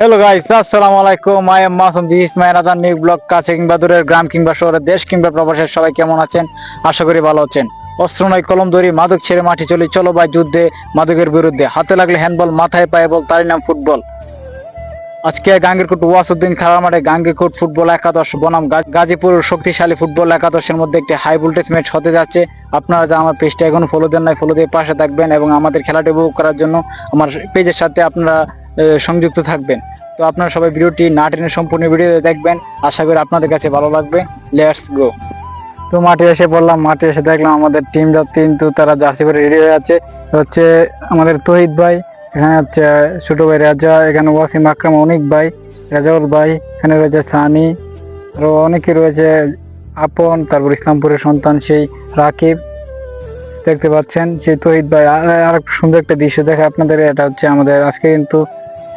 Hello guys আসসালামু আলাইকুম I am Masum this my other new blog কাছে কিংবা দূরের গ্রাম কিংবা শহরের দেশ কিংবা প্রবাসের সবাই কেমন আছেন? আশা করি ভালো আছেন। অস্ত্র নয়, কলম ধরি, মাদক ছেড়ে মাটি চলি। চলো ভাই, যুদ্ধে, মাদকের বিরুদ্ধে। হাতে লাগলে হ্যান্ডবল মাথায় পায়ে বল তারই নাম ফুটবল আজকে গাঙ্গেরকুট ওয়াসুদ্দিন খেলার মাঠে গাঙ্গেরকুট ফুটবল একাদশ বনাম গাজীপুর শক্তিশালী ফুটবল একাদশের মধ্যে একটি হাই ভোল্টেজ ম্যাচ হতে যাচ্ছে। আপনারা যা আমার পেজটা এখনও ফলো দেন নাই ফলো দিয়ে পাশে থাকবেন এবং আমাদের খেলাটি উপভোগ করার জন্য আমার পেজের সাথে আপনারা সংযুক্ত থাকবেন। তো আপনারা সবাই ভিডিওটি না টেনে সম্পূর্ণ ভিডিও দেখবেন। আশা করি আপনাদের কাছে ভালো লাগবে। লেটস গো তো মাঠে এসে বললাম মাঠে এসে দেখলাম আমাদের টিম টিমটা কিন্তু তারা জার্সি পরে রেডি হয়ে আছে। হচ্ছে আমাদের তহিদ ভাই, এখানে হচ্ছে ছোট ভাই রাজা, এখানে ওয়াসিম আকরাম অনেক ভাই, রাজাউল ভাই, এখানে রয়েছে সানি, আরও অনেকে রয়েছে, আপন, তারপর ইসলামপুরের সন্তান সেই রাকিব। দেখতে পাচ্ছেন সেই তহিদ ভাই আর সুন্দর একটা দৃশ্য দেখে আপনাদের, এটা হচ্ছে আমাদের আজকে কিন্তু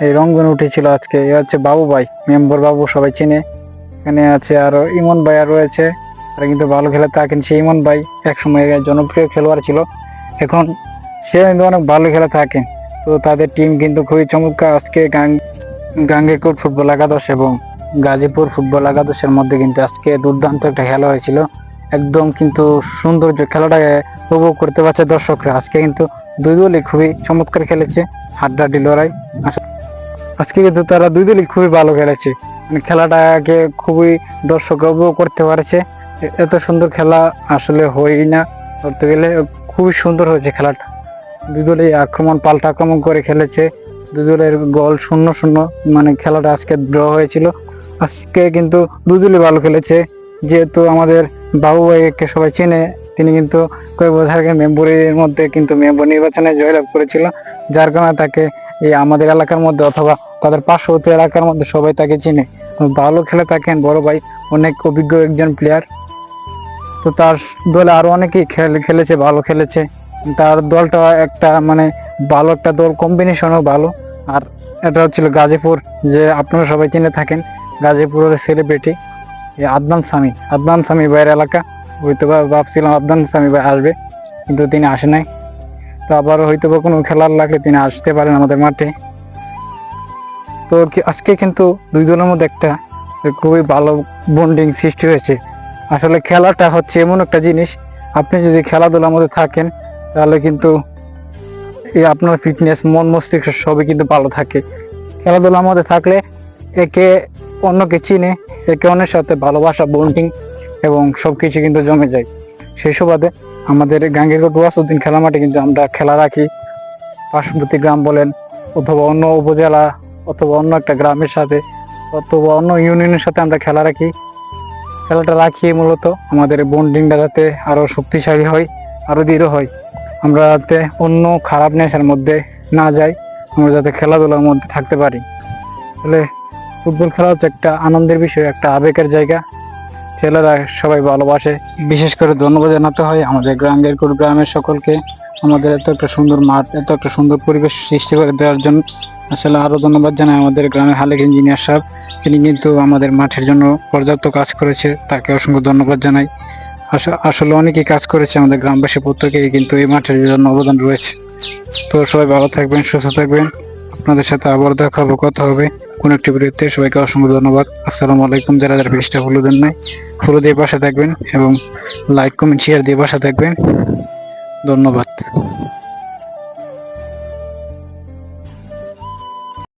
এই রঙ্গন উঠেছিল আজকে। এ হচ্ছে বাবু ভাই, মেম্বর বাবু সবাই চিনে। এখানে আছে আরও ইমন ভাই আর রয়েছে। তারা কিন্তু ভালো খেলে থাকেন সেই ইমন ভাই একসময় জনপ্রিয় খেলোয়াড় ছিল। এখন সে কিন্তু অনেক ভালো খেলে থাকেন তো তাদের টিম কিন্তু খুবই চমৎকার। আজকে গাং, গাঙ্গেরকোট ফুটবল একাদশ এবং গাজীপুর ফুটবল একাদশের মধ্যে কিন্তু আজকে দুর্দান্ত একটা খেলা হয়েছিল। একদম কিন্তু সৌন্দর্য খেলাটাকে উপভোগ করতে পারছে দর্শকরা। আজকে কিন্তু দুই দলই খুবই চমৎকার খেলেছে। হাড্ডাহাড্ডি লড়াই। আজকে কিন্তু তারা দুই দলই খুবই ভালো খেলেছে। মানে খেলাটাকে খুবই দর্শক করতে পারছে। এত সুন্দর খেলা আসলে হয়ই না। ধরতে গেলে খুবই সুন্দর হয়েছে খেলাটা। দুই দলই আক্রমণ, পাল্টা আক্রমণ করে খেলেছে। দুই দলের গোল শূন্য শূন্য মানে খেলাটা আজকে ড্র হয়েছিল। আজকে কিন্তু দুই দলই ভালো খেলেছে। যেহেতু আমাদের বাবু ভাইকে সবাই চেনে, তিনি কিন্তু কয়েক বছর আগে মেম্বরের মধ্যে কিন্তু মেম্বর নির্বাচনে জয়লাভ করেছিল, যার কারণে তাকে এই আমাদের এলাকার মধ্যে অথবা তাদের পার্শ্ববর্তী এলাকার মধ্যে সবাই তাকে চিনে। ভালো খেলে থাকেন বড় ভাই, অনেক অভিজ্ঞ একজন প্লেয়ার তো তার দলে আরও অনেকেই খেল খেলেছে, ভালো খেলেছে। তার দলটা একটা মানে ভালো একটা দল কম্বিনেশনও ভালো। আর এটা হচ্ছিল গাজীপুর, যে আপনারা সবাই চিনে থাকেন, গাজীপুরের সেলিব্রিটি আদনান সামি আদনান সামি ভাইয়ের এলাকা। হয়তো বা ভাবছিলাম আদনান সামি ভাই আসবে, কিন্তু তিনি আসে নাই। তো আবার হয়তো বা কোনো খেলার লাগলে তিনি আসতে পারেন আমাদের মাঠে। তো আজকে কিন্তু দুই দলের মধ্যে একটা খুবই ভালো বন্ডিং সৃষ্টি হয়েছে। আসলে খেলাটা হচ্ছে এমন একটা জিনিস, আপনি যদি খেলাধুলার মধ্যে থাকেন, তাহলে কিন্তু এই আপনার ফিটনেস মন মস্তিষ্ক সবই কিন্তু ভালো থাকে। খেলাধুলার মধ্যে থাকলে একে অন্যকে চিনে একে অন্যের সাথে ভালোবাসা বন্ডিং এবং সবকিছু কিন্তু জমে যায়। সেই সুবাদে আমাদের গাঙ্গেরকোট ওয়াসুদ্দিন খেলা মাঠে কিন্তু আমরা খেলা রাখি। পার্শ্ববর্তী গ্রাম বলেন, অথবা অন্য উপজেলা অথবা অন্য একটা গ্রামের সাথে অথবা অন্য ইউনিয়নের সাথে আমরা খেলা রাখি। খেলাটা রাখি মূলত আমাদের বন্ডিংটা যাতে আরও শক্তিশালী হয় আরও দৃঢ় হয়। আমরা যাতে অন্য খারাপ নেশার মধ্যে না যাই, আমরা যাতে খেলাধুলার মধ্যে থাকতে পারি। তাহলে ফুটবল খেলা হচ্ছে একটা আনন্দের বিষয়, একটা আবেগের জায়গা। ছেলেরা সবাই ভালোবাসে। বিশেষ করে ধন্যবাদ জানাতে হয় আমাদের গ্রামের গ্রামের সকলকে আমাদের এত একটা সুন্দর মাঠ, এত একটা সুন্দর পরিবেশ সৃষ্টি করে দেওয়ার জন্য। আসলে আরও ধন্যবাদ জানাই আমাদের গ্রামের হালেক ইঞ্জিনিয়ার সাহেব। তিনি কিন্তু আমাদের মাঠের জন্য পর্যাপ্ত কাজ করেছে, তাকে অসংখ্য ধন্যবাদ জানাই। আসলে অনেকেই কাজ করেছে, আমাদের গ্রামবাসী প্রত্যেকেই কিন্তু এই মাঠের জন্য অবদান রয়েছে। তো সবাই ভালো থাকবেন, সুস্থ থাকবেন। আপনাদের সাথে আবার দেখা হবে, কথা হবে কোন একটি ভিডিওতে। সবাইকে অসংখ্য ধন্যবাদ। আসসালামু আলাইকুম। যারা যারা পেজটা ফলো দেন নাই ফলো দিয়ে পাশে থাকবেন এবং লাইক কমেন্ট শেয়ার দিয়ে পাশে থাকবেন। ধন্যবাদ।